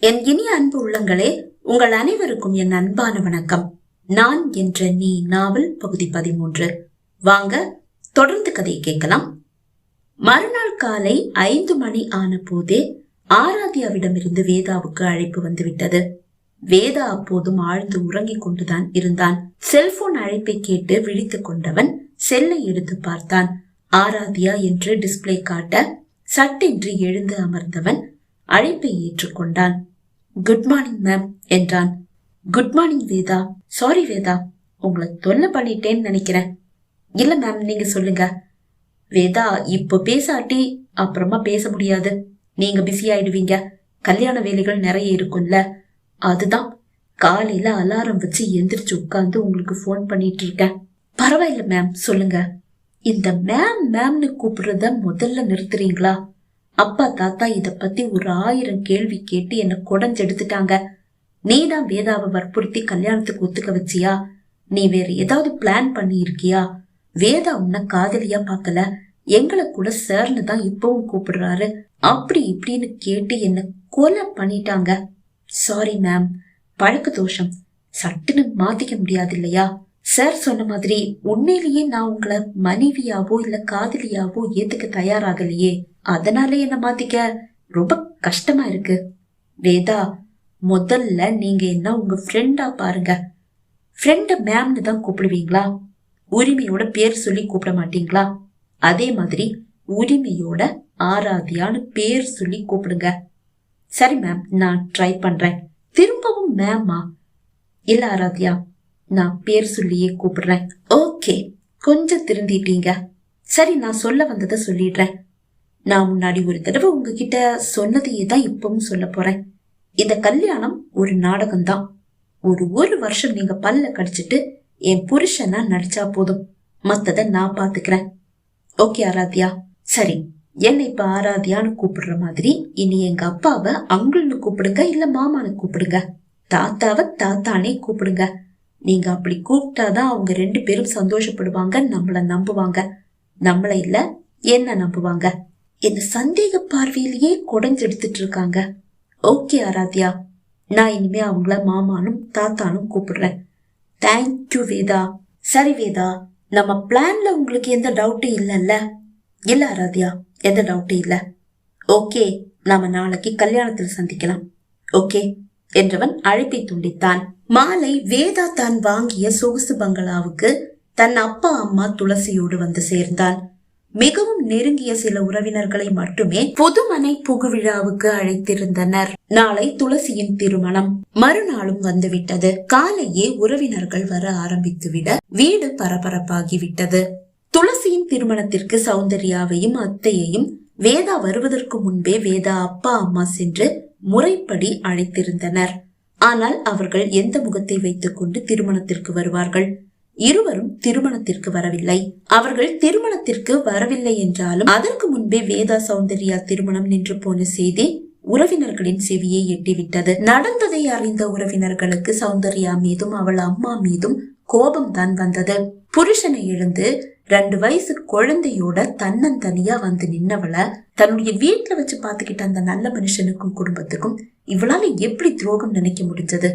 என் இனிய அன்பு உள்ளங்களே உங்கள் அனைவருக்கும் என் அன்பான வணக்கம். நான் என்ற நீ நாவல் பகுதி பதிமூன்று. வாங்க தொடர்ந்து கதையை கேட்கலாம். மறுநாள் காலை ஐந்து மணி ஆன போதே ஆராத்யாவிடமிருந்து வேதாவுக்கு அழைப்பு வந்துவிட்டது. வேதா அப்போதும் ஆழ்ந்து உறங்கிக் கொண்டுதான் இருந்தான். செல்போன் அழைப்பை கேட்டு விழித்துக் கொண்டவன் செல்லை எடுத்து பார்த்தான். ஆராத்யா என்று டிஸ்ப்ளே காட்ட சட்டென்று எழுந்து அமர்ந்தவன் அழைப்பை ஏற்றுக்கொண்டான். குட் மார்னிங் மேம் என்றான். Good morning Veda. Sorry Veda. உங்களை தொல்லை பண்ணிட்டேன்னு நினைக்கிறேன். இல்ல மேம் நீங்க சொல்லுங்க. வேதா இப்போ பேசாட்டி அப்புறமா பேச முடியாது. நீங்க பிஸி ஆயிடுவீங்க. கல்யாண வேலைகள் நிறைய இருக்கும்ல. அதுதான். காலையில அலாரம் வச்சு எந்திரிச்சு உட்காந்து உங்களுக்கு ஃபோன் பண்ணிட்டு இருக்கேன். பரவாயில்ல மேம் சொல்லுங்க. இந்த மேம் மேம்னு கூப்பிடுறத முதல்ல நிறுத்துறீங்களா? அப்பா தாத்தா இத பத்தி ஒரு ஆயிரம் கேள்வி கேட்டு என்ன குடஞ்செடுத்துட்டாங்க. நீ தான் வேதாவை வற்புறுத்தி கல்யாணத்துக்கு ஒத்துக்க வச்சியா? நீ வேற ஏதாவது பிளான் பண்ணி இருக்கியா வேதா உன்னை காதலியா பார்க்கல. எங்களை கூட சார்னு தான் இப்பவும் கூப்பிடுறாரு. அப்படி இப்படின்னு கேட்டு என்ன கொலை பண்ணிட்டாங்க. சாரி மேம் பழக்க தோஷம். சட்டுன்னு மாத்திக்க முடியாது இல்லையா? சார் சொன்ன மாதிரி உண்மையிலேயே நான் உங்களை மனைவியாவோ இல்ல காதலியாவோ ஏத்துக்க தயாராகலையே. அதனால என்ன மாத்திக்க? ரொம்ப கஷ்டமா இருக்கு. வேதா முதல்ல நீங்க என்ன உங்க ஃப்ரெண்டா பாருங்க. ஃப்ரெண்ட மேம்னு தான் கூப்பிடுவீங்களா? உரிமையோட பேர் சொல்லி கூப்பிட மாட்டீங்களா? அதே மாதிரி உரிமையோட ஆராதியான்னு பேர் சொல்லி கூப்பிடுங்க. சரி மேம் நான் ட்ரை பண்றேன். திரும்பவும் மேமா இல்ல ஆராத்யா நான் பேர் சொல்லியே கூப்பிடுறேன். ஓகே கொஞ்சம் திருந்திட்டீங்க. சரி நான் சொல்ல வந்ததை சொல்லிடுறேன். நான் முன்னாடி ஒரு தடவை உங்ககிட்ட சொன்னதையே தான் இப்பவும் சொல்ல போறேன். இந்த கல்யாணம் ஒரு நாடகம்தான். ஒரு ஒரு வருஷம் நீங்க பல்ல கடிச்சிட்டு என் புருஷனா நடிச்சா போதும். மத்தத நான் பாத்துக்கிறேன். ஓகே ஆராத்யா. சரி என்னை இப்ப ஆராத்யான்னு கூப்பிடுற மாதிரி இனி எங்க அப்பாவை அங்குள்னு கூப்பிடுங்க இல்ல மாமான்னு கூப்பிடுங்க. தாத்தாவை தாத்தானே கூப்பிடுங்க. நீங்க அப்படி கூப்பிட்டாதான் அவங்க ரெண்டு பேரும் சந்தோஷப்படுவாங்க நம்மள நம்புவாங்க. நம்மள இல்ல என்ன நம்புவாங்க? என்ன சந்தேக பார்வையிலேயே குடஞ்செடுத்துட்டு இருக்காங்க. ஓகே ஆராத்யா. நான் இனிமே அவங்கள மாமானும் தாத்தானும் கூப்பிடுறேன். Thank you Veda. சரி வேதா. நம்ம பிளான்ல உங்களுக்கு எந்த டவுட்டும் இல்லைல்ல? இல்ல ஆராத்யா. எந்த டவுட்டும் இல்ல. ஓகே நாம நாளைக்கு கல்யாணத்தில் சந்திக்கலாம். ஓகே. என்றவன் அழைப்பை துண்டித்தான். மாலை வேதா தான் வாங்கிய சொகுசு பங்களாவுக்கு தன் அப்பா அம்மா துளசியோடு வந்து சேர்ந்தான். மிகவும் நெருங்கிய சில உறவினர்களை மட்டுமே புதுமனை புகுவிழாவுக்கு அழைத்திருந்தனர். நாளை துளசியின் திருமணம். மறுநாளும் வந்துவிட்டது. காலையே உறவினர்கள் வர ஆரம்பித்துவிட வீடு பரபரப்பாகிவிட்டது. துளசியின் திருமணத்திற்கு சௌந்தர்யாவையும் அத்தையையும் வேதா வருவதற்கு முன்பே வேதா அப்பா அம்மா சென்று முறைப்படி அழைத்திருந்தனர். ஆனால் அவர்கள் எந்த முகத்தை வைத்துக் கொண்டு திருமணத்திற்கு வருவார்கள்? இருவரும் திருமணத்திற்கு வரவில்லை. அவர்கள் திருமணத்திற்கு வரவில்லை என்றாலும் அதற்கு முன்பே வேதா சௌந்தர்யா திருமணம் நின்று போன செய்தி உறவினர்களின் செவியை எட்டிவிட்டது. நடந்ததை அறிந்த உறவினர்களுக்கு சௌந்தர்யா மீதும் அவள் அம்மா மீதும் கோபம் தான் வந்தது. புருஷனை எழுந்து ரெண்டு வயசு குழந்தையோட தன்னந்தனியா வந்து நின்னவள தன்னுடைய வீட்டுல வச்சு பாத்துக்கிட்ட அந்த நல்ல மனுஷனுக்கும் குடும்பத்துக்கும் இவளால எப்படி துரோகம் நினைக்க முடிஞ்சது?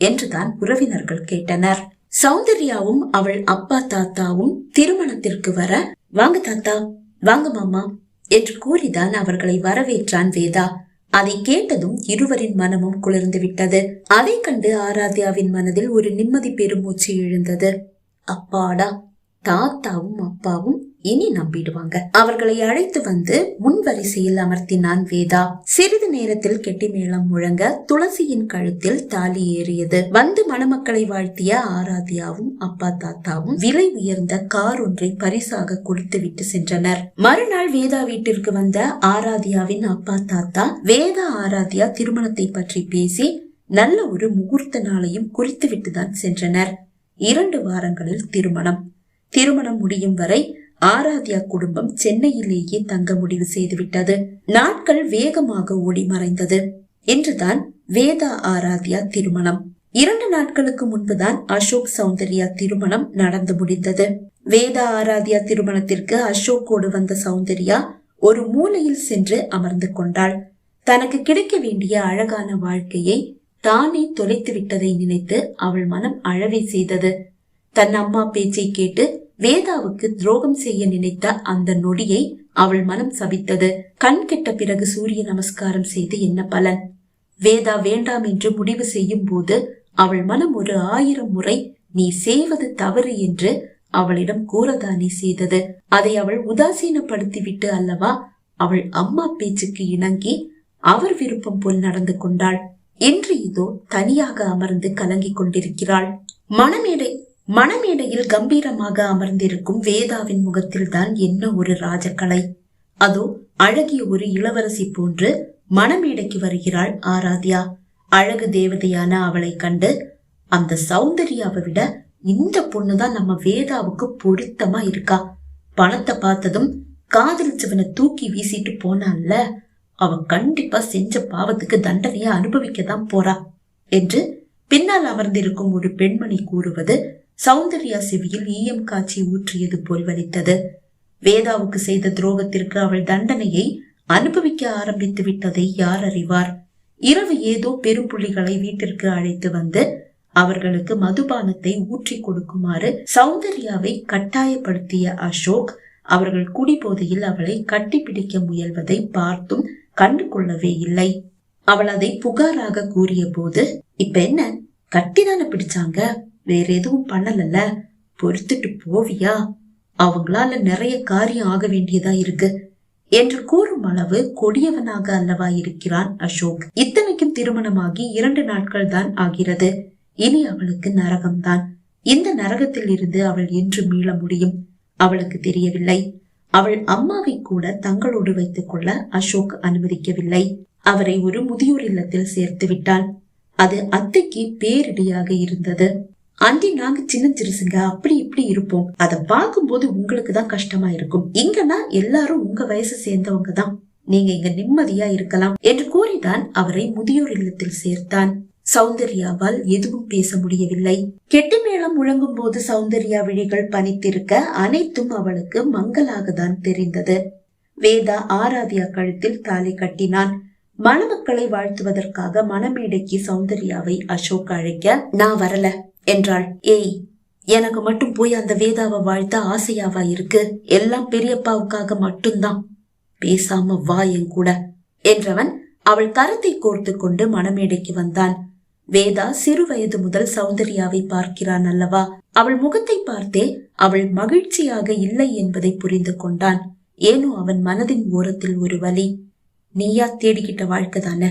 என்றுதான் உறவினர்கள் கேட்டனர். சௌந்தர்யாவும் அவள் அப்பா தாத்தாவும் திருமணத்திற்கு வர வாங்க தாத்தா வாங்க மாமா என்று கூறிதான் அவர்களை வரவேற்றான் வேதா. அதை கேட்டதும் இருவரின் மனமும் குளிர்ந்து விட்டது. அதை கண்டு ஆராத்யாவின் மனதில் ஒரு நிம்மதி பெருமூச்சு எழுந்தது. அப்பாடா தாத்தாவும் அப்பாவும் இனி நம்பிடுவாங்க. அவர்களை அழைத்து வந்து முன் வரிசையில் அமர்த்தினான் வேதா. சிறிது நேரத்தில் கெட்டி மேளம் முழங்க துளசியின் கழுத்தில் தாலி ஏறியது. வந்து மணமக்களை வாழ்த்திய ஆராத்யாவும் அப்பா தாத்தாவும் விலை உயர்ந்த கார் ஒன்றை பரிசாக கொடுத்து விட்டு சென்றனர். மறுநாள் வேதா வீட்டிற்கு வந்த ஆராத்யாவின் அப்பா தாத்தா வேதா ஆராத்யா திருமணத்தை பற்றி பேசி நல்ல ஒரு முகூர்த்த நாளையும் குறித்து விட்டுதான் சென்றனர். இரண்டு வாரங்களில் திருமணம். திருமணம் முடியும் வரை ஆராத்யா குடும்பம் சென்னையிலேயே தங்க முடிவு செய்துவிட்டது. நாட்கள் வேகமாக ஓடி மறைந்தது. என்றுதான் வேதா ஆராத்யா திருமணம். இரண்டு நாட்களுக்கு முன்புதான் அசோக் சௌந்தர்யா திருமணம் நடந்து முடிந்தது. வேதா ஆராத்யா திருமணத்திற்கு அசோக்கோடு வந்த சௌந்தர்யா ஒரு மூலையில் சென்று அமர்ந்து கொண்டாள். தனக்கு கிடைக்க வேண்டிய அழகான வாழ்க்கையை தானே தொலைத்து விட்டதை நினைத்து அவள் மனம் அழவே செய்தது. தன் அம்மா பேச்சை கேட்டு வேதாவுக்கு துரோகம் செய்ய நினைத்த அந்த நொடியை அவள் மனம் சபித்தது. கண் கெட்ட பிறகு சூரிய நமஸ்காரம் செய்து என்ன பலன்? வேதா வேண்டாம் என்று முடிவு செய்யும் போது அவள் மனம் ஒரு ஆயிரம் முறை நீ செய்வது தவறு என்று அவளிடம் கூறதானே செய்தது. அதை அவள் உதாசீனப்படுத்திவிட்டு அல்லவா அவள் அம்மா பேச்சுக்கு இணங்கி அவர் விருப்பம் போல் நடந்து கொண்டாள். இன்று இதோ தனியாக அமர்ந்து கலங்கிக் கொண்டிருக்கிறாள். மணமேடை மணமேடையில் கம்பீரமாக அமர்ந்திருக்கும் வேதாவின் முகத்தில் தான் என்ன ஒரு ராஜகலை? அதோ அழகிய ஒரு இளவரசி போன்று மணமேடைக்கு வருகிறாள் ஆராத்யா. அழகு தேவதையான அவளை கண்டு அந்த சௌந்தர்யாவை விட இந்த பொண்ணுதான் நம்ம வேதாவுக்கு பொருத்தமா இருக்கா? பணத்தை பார்த்ததும் காதலிச்சவனை தூக்கி வீசிட்டு போனான்ல அவ கண்டிப்பா செஞ்ச பாவத்துக்கு தண்டனையை அனுபவிக்க தான் போறா என்று பின்னால் அமர்ந்திருக்கும் ஒரு பெண்மணி கூறுவது சௌந்தர்யா செவியில் ஈயம் காட்சி ஊற்றியது போல் வலித்தது. வேதாவுக்கு செய்த துரோகத்திற்கு அவள் தண்டனையை அனுபவிக்க ஆரம்பித்து விட்டதை யார் அறிவார்? இரவு ஏதோ பெரும்புள்ளிகளை வீட்டிற்கு அழைத்து வந்து அவர்களுக்கு மதுபானத்தை ஊற்றி கொடுக்குமாறு சௌந்தர்யாவை கட்டாயப்படுத்திய அசோக் அவர்கள் குடிபோதையில் அவளை கட்டிப்பிடிக்க முயல்வதை பார்த்தும் கண்டு கொள்ளவே இல்லை. அவள் அதை புகாராக கூறிய போது இப்ப என்ன? கட்டிதான பிடிச்சாங்க? வேற எதுவும் பண்ணலல்ல? பொறுத்துட்டு போவியா? அவங்களால நிறைய காரியம் ஆக வேண்டியதா இருக்கு. என்று கூறும் அளவு கொடியவனாக அல்லவா இருக்கிறான் அசோக். இத்தனைக்கும் திருமணமாகி இரண்டு நாட்கள் தான் ஆகிறது. இனி அவளுக்கு நரகம்தான். இந்த நரகத்தில் இருந்து அவள் என்று மீள முடியும். அவளுக்கு தெரியவில்லை. அவள் அம்மாவை கூட தங்களோடு வைத்துக் கொள்ள அசோக் அனுமதிக்கவில்லை. அவரை ஒரு முதியோர் இல்லத்தில் சேர்த்து விட்டாள் அது அத்தைக்கு பேரிடியாக இருந்தது. அந்தி நாங்க சின்ன சிறுசுங்க அப்படி இப்படி இருப்போம். அத பார்க்கும்போது உங்களுக்கு தான் கஷ்டமா இருக்கும். இங்கன்னா எல்லாரும் உங்க வயசு சேர்ந்தவங்க தான். நீங்க இங்க நிம்மதியா இருக்கலாம் என்று கூறிதான் அவரை முதியோர் இல்லத்தில் சேர்த்தான். சௌந்தர்யாவால் எதுவும் பேச முடியவில்லை. கெட்டி மேளம் முழங்கும் போது சௌந்தர்யா விழிகள் பனித்திருக்க அனைத்தும் அவளுக்கு மங்களாக தான் தெரிந்தது. வேதா ஆராத்யா கழுத்தில் தாலி கட்டினான். மணமக்களை வாழ்த்துவதற்காக மணமேடைக்கு சௌந்தர்யாவை அசோக் அழைக்க நான் வரல. என்றாள். ஏய் எனக்கு மட்டும் போய் அந்த வேதாவை வாழ்த்த ஆசையாவா இருக்கு? எல்லாம் பெரியப்பாவுக்காக மட்டும்தான். பேசாம வா என் கூட என்றவன் அவள் கரத்தை கோர்த்து கொண்டு மணமேடைக்கு வந்தான். வேதா சிறு வயது முதல் சௌந்தர்யாவை பார்க்கிறான் அல்லவா? அவள் முகத்தை பார்த்தே அவள் மகிழ்ச்சியாக இல்லை என்பதை புரிந்து கொண்டான். ஏனோ அவன் மனதின் ஓரத்தில் ஒரு வலி. நீயா தேடிக்கிட்ட வாழ்க்கை தானே?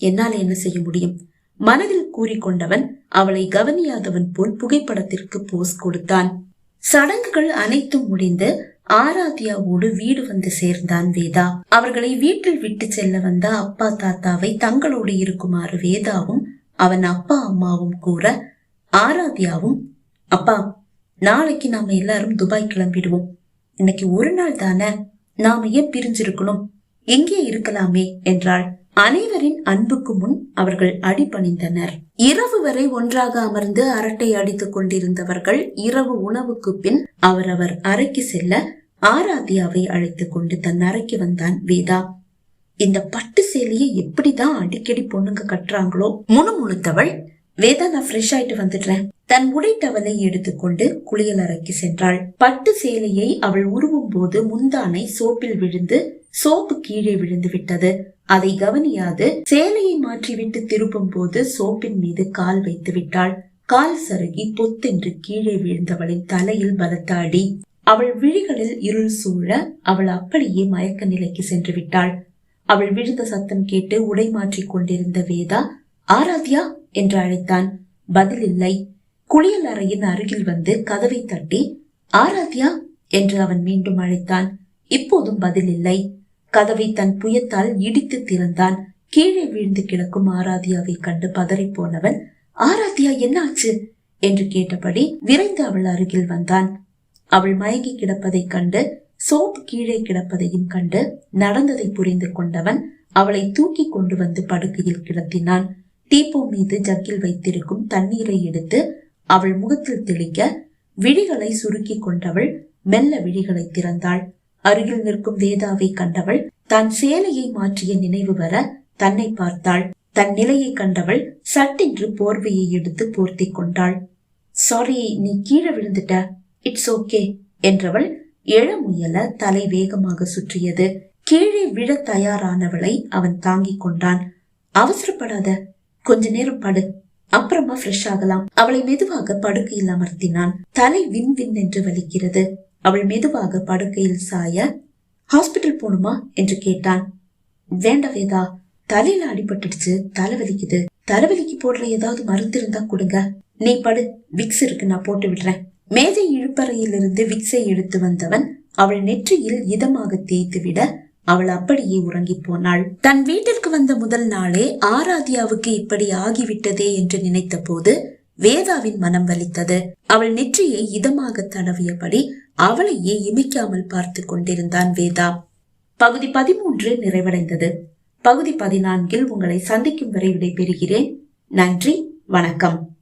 என்னால என்ன செய்ய முடியும்? மனதில் கூறிக்கொண்டவன் அவளை கவனியாதவன் போல் புகைப்படத்திற்கு போஸ் கொடுத்தான். சடங்குகள் அனைத்தும் முடிந்து ஆராத்யாவோடு வீடு வந்து சேர்ந்தான் வேதா. அவர்களை வீட்டில் விட்டு செல்ல வந்த அப்பா தாத்தாவை தங்களோடு இருக்குமாறு வேதாவும் அவன் அப்பா அம்மாவும் கூற ஆராத்யாவும் அப்பா நாளைக்கு நாம எல்லாரும் துபாய் கிளம்பிடுவோம். இன்னைக்கு ஒரு நாள் தானே? நாம ஏன் பிரிஞ்சிருக்கணும்? எங்கே இருக்கலாமே? என்றாள். அனைவரின் அன்புக்கு முன் அவர்கள் அடிபணிந்தனர். இரவு வரை ஒன்றாக அமர்ந்து அரட்டை அடித்துக் கொண்டிருந்தவர்கள் இரவு உணவுக்கு பின் அவரவர் அறைக்கு செல்ல ஆராத்யாவை அழைத்துக் கொண்டு தன் அறைக்கு வந்தான் வேதா. இந்த பட்டு சேலையை எப்படிதான் அடிக்கடி பொண்ணுங்க கட்டுறாங்களோ? முணுமுணுத்தவள் வேதா நான் ஃப்ரெஷ் ஆயிட்டு வந்துடுறேன். தன் உடை டவலை எடுத்துக்கொண்டு குளியல் அறைக்கு சென்றாள். பட்டு சேலையை அவள் உருவும் போது முந்தானை சோப்பில் விழுந்து சோப்பு கீழே விழுந்து விட்டது. அதை கவனியாது. சேலையை மாற்றிவிட்டு திருப்பும் போது சோப்பின் மீது கால் வைத்து விட்டாள். கால் சருகி பொத்தென்று கீழே விழுந்தவளின் தலையில் பலத்தாடி. அவள் விழிகளில் இருள் சூழ அவள் அப்படியே மயக்க நிலைக்கு சென்று விட்டாள். அவள் விழுந்த சத்தம் கேட்டு உடை மாற்றிக் கொண்டிருந்த வேதா ஆராத்யா என்று அழைத்தான். பதில் இல்லை. குளியல் அறையின் அருகில் வந்து கதவை தட்டி ஆராத்யா என்று அவன் மீண்டும் அழைத்தான். இப்போதும் பதில் இல்லை. கதவை தன் புயத்தால் இடித்து திறந்தான். கீழே விழுந்து கிடக்கும் ஆராத்யாவை கண்டு பதறிப்போனவன் ஆராத்யா என்னாச்சு? என்று கேட்டபடி விரைந்து அவள் அருகில் வந்தான். அவள் மயங்கி கிடப்பதைக் கண்டு சோப் கீழே கிடப்பதையும் கண்டு நடந்ததை புரிந்து கொண்டவன் அவளை தூக்கி கொண்டு வந்து படுக்கையில் கிடத்தினான். தீப்போ மீது ஜக்கில் வைத்திருக்கும் தண்ணீரை எடுத்து அவள் முகத்தில் தெளிக்க விழிகளை சுருக்கி கொண்டவள் மெல்ல விழிகளை திறந்தாள். அருகில் நிற்கும் வேதாவை கண்டவள் தான் சேலையை மாற்றிய நினைவு வர தன்னை பார்த்தாள். தன் நிலையை கண்டவள் சட்டென்று போர்வையை எடுத்து போர்த்தி கொண்டாள். சாரி நீ கீழே விழுந்துட்ட. இட்ஸ் ஓகே என்றவள் எழ முயல தலை வேகமாக சுற்றியது. கீழே விழ தயாரானவளை அவன் தாங்கிக் கொண்டான். அவசரப்படாத. கொஞ்ச நேரம் படு. அப்புறமா ஃப்ரெஷ் ஆகலாம். அவளை மெதுவாக படுக்கையில் அமர்த்தினான். தலை வின் வின் என்று வலிக்கிறது. அவள் மெதுவாக படுக்கையில் சாய ஹாஸ்பிட்டல் போணுமா? என்று கேட்டான் வேண்ட வேதா தலையில அடிபட்டுடுச்சு தலைவலிக்குது தலைவலிக்கு போடுற ஏதாவது மருந்து இருந்தா கொடுங்க. நீ படு விக்ஸ் இருக்கு நான் போட்டு விடுறேன். மேஜை இழுப்பறையிலிருந்து விக்ஸை எடுத்து வந்தவன் அவள் நெற்றியில் இதமாக தேய்த்து விட அவள் அப்படியே உறங்கி போனாள். தன் வீட்டிற்கு வந்த முதல் நாளே ஆராத்யாவுக்கு இப்படி ஆகிவிட்டதே என்று நினைத்த போது வேதாவின் மனம் வலித்தது. அவள் நெற்றியை இதமாக தடவியபடி அவளையே இமைக்காமல் பார்த்து கொண்டிருந்தான் வேதா. பகுதி பதிமூன்று நிறைவடைந்தது. பகுதி பதினான்கில் உங்களை சந்திக்கும் வரை விடைபெறுகிறேன். நன்றி வணக்கம்.